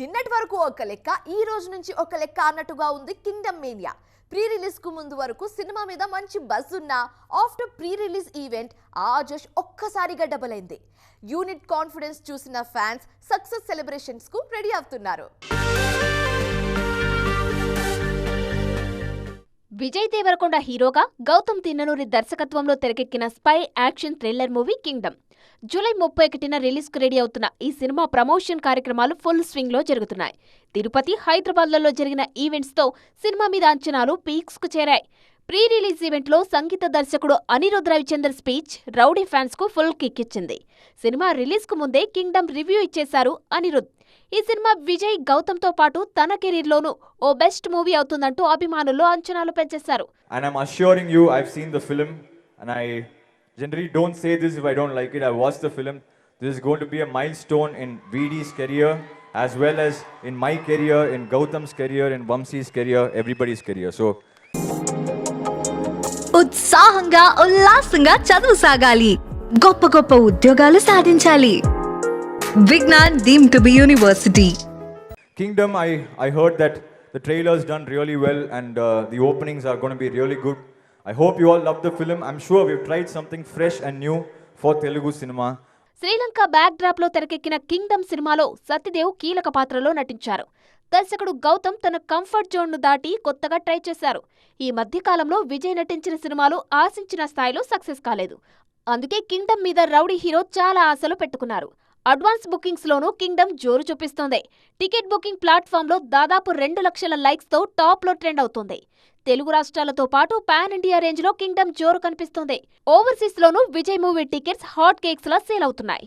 నిన్నటి వరకు ఒక లెక్క ఈ రోజు నుంచి ఒక లెక్క అన్నట్టుగా ఉంది కింగ్డమ్ మేనియా ప్రీ రిలీజ్కు ముందు వరకు సినిమా మీద మంచి బజ్ ఉన్నా ఆఫ్టర్ ప్రీ రిలీజ్ ఈవెంట్ ఆ జోష్ ఒక్కసారిగా డబుల్ అయింది. యూనిట్ కాన్ఫిడెన్స్ చూసిన ఫ్యాన్స్ సక్సెస్ సెలబ్రేషన్స్కు రెడీ అవుతున్నారు. విజయ్ దేవరకొండ హీరోగా గౌతమ్ తిన్ననూరి దర్శకత్వంలో తెరకెక్కిన spy action thriller movie Kingdom. July ముప్పై ఒకటిన రిలీజ్కు రెడీ అవుతున్న ఈ సినిమా ప్రమోషన్ కార్యక్రమాలు ఫుల్ స్వింగ్లో జరుగుతున్నాయి. తిరుపతి హైదరాబాద్లలో జరిగిన ఈవెంట్స్తో సినిమా మీద అంచనాలు పీక్స్కు చేరాయి. ప్రీ రిలీజ్ ఈవెంట్లో సంగీత దర్శకుడు అనిరుద్ రవిచందర్ స్పీచ్ రౌడీ ఫ్యాన్స్కు ఫుల్ కిక్ ఇచ్చింది సినిమా రిలీజ్కు ముందే కింగ్డమ్ రివ్యూ ఇచ్చేశారు అనిరుద్. ఈ సినిమా విజయ్ గౌతమ్తో పాటు తన కెరీర్లోనూ ఓ బెస్ట్ మూవీ అవుతుందంటూ అభిమానుల్లో అంచనాలు పెంచేశారు. And I'm assuring you, I've seen the film, and I generally don't say this if I don't like it. I watched the film. This is going to be a milestone in VD's career, as well as in my career, in Gautam's career, in Vamsi's career, everybody's career. So, ఉత్సాహంగా ఉల్లాసంగా చదువు సాగాలి గొప్ప గొప్ప ఉద్యోగాలు సాధించాలి Vignan deemed to be university Kingdom, I, I heard that the trailer's done really well, and uh, the openings are going to be I hope I all love the love the film. I'm sure we've tried something fresh and new for Sri Lanka back డ్రాప్లో తెరకెక్కిన Kingdom సినిమాలో సత్యదేవ్ కీలక పాత్రలో నటించారు. దర్శకుడు గౌతమ్ తన comfort జోన్ను దాటి కొత్తగా try చేశారు. ఈ మధ్యకాలంలో విజయ్ నటించిన సినిమాలు ఆశించిన స్థాయిలో సక్సెస్ కాలేదు. అందుకే కింగ్డమ్ మీద రౌడీ హీరో చాలా ఆశలు పెట్టుకున్నారు. అడ్వాన్స్ బుకింగ్స్ లోనూ కింగ్డమ్ జోరు చూపిస్తోంది. టికెట్ బుకింగ్ ప్లాట్ఫామ్లో దాదాపు రెండు లక్షల లైక్స్తో టాప్లో ట్రెండ్ అవుతోంది. తెలుగు రాష్ట్రాలతో పాటు పాన్ ఇండియా రేంజ్లో కింగ్డమ్ జోరు కనిపిస్తోంది. ఓవర్సీస్ లోనూ Vijay movie tickets hot cakes లా సేల్ అవుతున్నాయి.